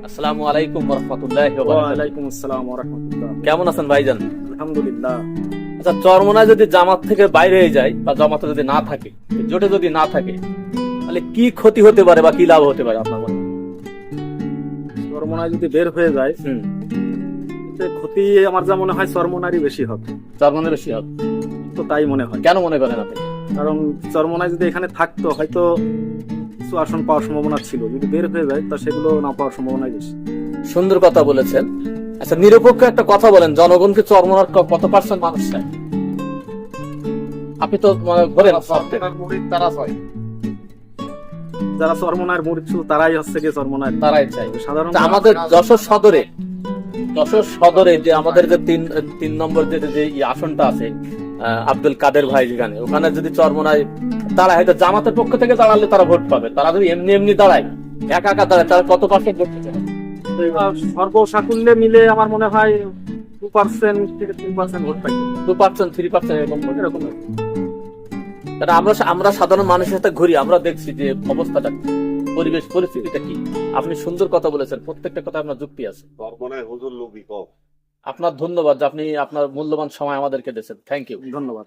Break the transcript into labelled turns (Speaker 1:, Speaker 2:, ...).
Speaker 1: আসসালামু আলাইকুম রহমতুল্লাহ
Speaker 2: ওয়ালাইকুম আসসালাম ওয়া রাহমাতুল্লাহ
Speaker 1: কেমন আছেন ভাইজান?
Speaker 2: আলহামদুলিল্লাহ।
Speaker 1: আচ্ছা চরমনায় যদি জামাত থেকে বাইরে হয়ে যায় বা জামাতে যদি না থাকে জোটে যদি না থাকে তাহলে কি ক্ষতি হতে পারে বা কি লাভ হতে পারে আপনার মনে?
Speaker 2: চরমনায় যদি বের হয়ে যায় ক্ষতি আমার যা মনে হয় চরমনারই বেশি হবে।
Speaker 1: চরমনের বেশি হবে?
Speaker 2: তো তাই মনে হয়।
Speaker 1: কেন মনে করেন আপনি?
Speaker 2: কারণ চরমনায় যদি এখানে থাকতো হয়তো কিছু আসন পাওয়ার সম্ভাবনা ছিল। যদি বের হয়ে যায় তা সেগুলো না পাওয়ার সম্ভাবনা বেশি।
Speaker 1: সুন্দর কথা বলেছেন। আচ্ছা নিরপেক্ষ একটা কথা বলেন। জনগণকে চরমনার কত পার্সেন্ট মানুষ চায়? আপনি তো মানে ধরেন
Speaker 3: তারা ছয়
Speaker 2: যারা চরমনার মুরিদ তারাই হচ্ছে গিয়ে চরমনার
Speaker 1: তারাই চাই
Speaker 2: সাধারণ
Speaker 1: আমাদের যশোর সদরে যশোর সদরে যে আমাদের যে তিন তিন নম্বর যে যে আসনটা আছে আব্দুল কাদের ভাই যেখানে ওখানে যদি চরমনায় তারা হয়তো জামাতের পক্ষ থেকে দাঁড়ালে তারা ভোট পাবে। তারা যদি এমনি এমনি দাঁড়ায় একা একা দাঁড়ায় তারা কত পার্সেন্ট ভোট পেতে?
Speaker 2: সর্বসাকুল্যে মিলে আমার মনে হয় টু পার্সেন্ট থেকে তিন পার্সেন্ট ভোট পাই
Speaker 1: টু পার্সেন্ট থ্রি পার্সেন্ট এরকম ভোট এরকম কারণ আমরা আমরা সাধারণ মানুষের সাথে ঘুরি আমরা দেখছি যে অবস্থাটা পরিবেশ পরিস্থিতিটা কি। আপনি সুন্দর কথা বলেছেন প্রত্যেকটা কথা আপনার যুক্তি আছে।
Speaker 3: সর্বনায় হুজুর লোকই কম।
Speaker 1: আপনার ধন্যবাদ আপনি আপনার মূল্যবান সময় আমাদেরকে দিয়েছেন। থ্যাংক ইউ
Speaker 2: ধন্যবাদ।